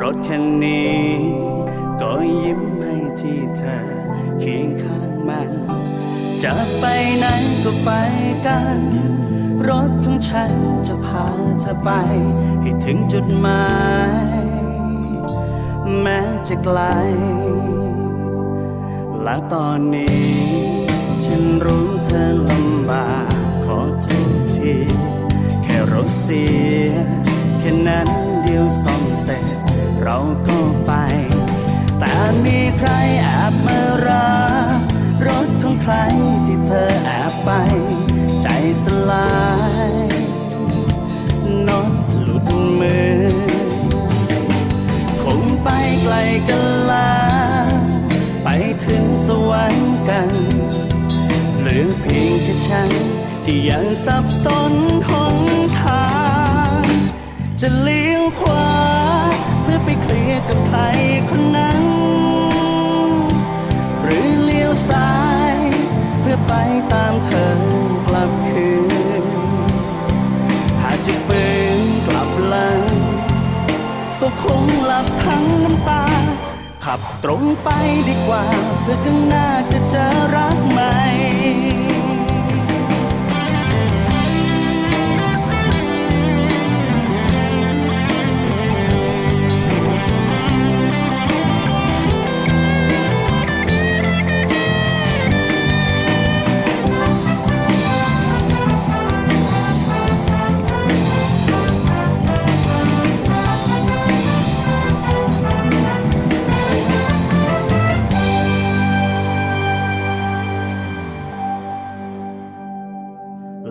รถแค่นี้ ก็ยิ้มให้ที่เธอเคียงข้างมัน จะไปไหนก็ไปกัน รถของฉันจะพาเธอไป ให้ถึงจุดหมาย แม้จะไกล และตอนนี้ ฉันรู้เธอลำบากขอโทษที แค่รถเสียแค่นั้น ซ่อมเสร็จเราก็ไป แต่มีใครแอบมารักรถของใครที่เธอแอบไป ใจสลายน็อตหลุดมือ คงไปไกลกันลาไปถึงสวรรค์กันหลือเพียงแค่ฉันที่ยังสับสนหนทาง จะเลี้ยวขวา เพื่อไปเคลียร์กับใครคนนั้น หรือเลี้ยวซ้าย เพื่อไปตามเธอกลับคืน หากจะฝืนกลับหลัง ก็คงหลับทั้งน้ำตา ขับตรงไปดีกว่าเพื่อข้างหน้า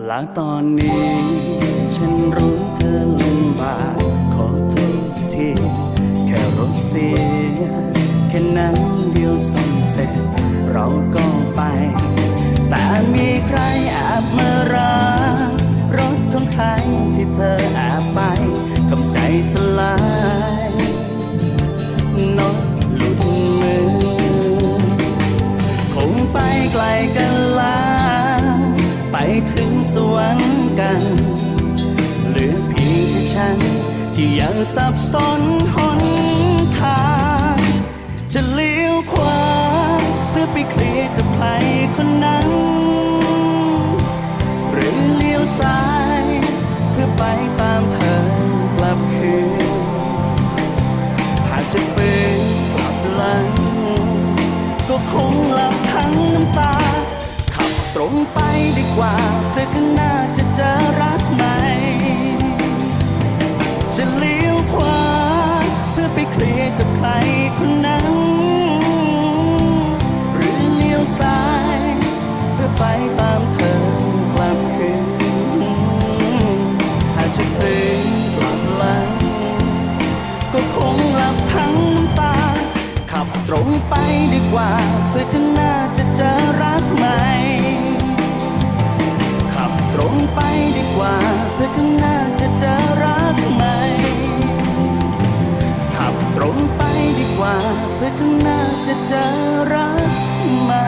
และตอนนี้ ถึงสวรรค์กันเหลือเพียงแค่ฉัน ที่ยังสับสนหนทาง จะเลี้ยวขวาเพื่อไปเคลียร์กับใครคนนั้น หรือเลี้ยวซ้าย เพื่อไปตามเธอกลับคืนหากจะฝืนกลับหลัง ก็คงหลับทั้งน้ำตา งไปดีกว่า เพื่อข้างหน้าจะเจอรักใหม่ จะเลี้ยวขวาเพื่อไปเคลียร์กับใครคนนั้น หรือเลี้ยวซ้าย เพื่อไปตามเธอกลับคืนหากจะฝืนกลับหลัง ก็คงหลับทั้งน้ำตา ขับตรงไปดีกว่า เพื่อข้างหน้าจะเจอรักใหม่ ไปดีกว่า เพื่อข้างหน้าจะเจอรักใหม่ ขับตรงไปดีกว่า เพื่อข้างหน้าจะเจอรักใหม่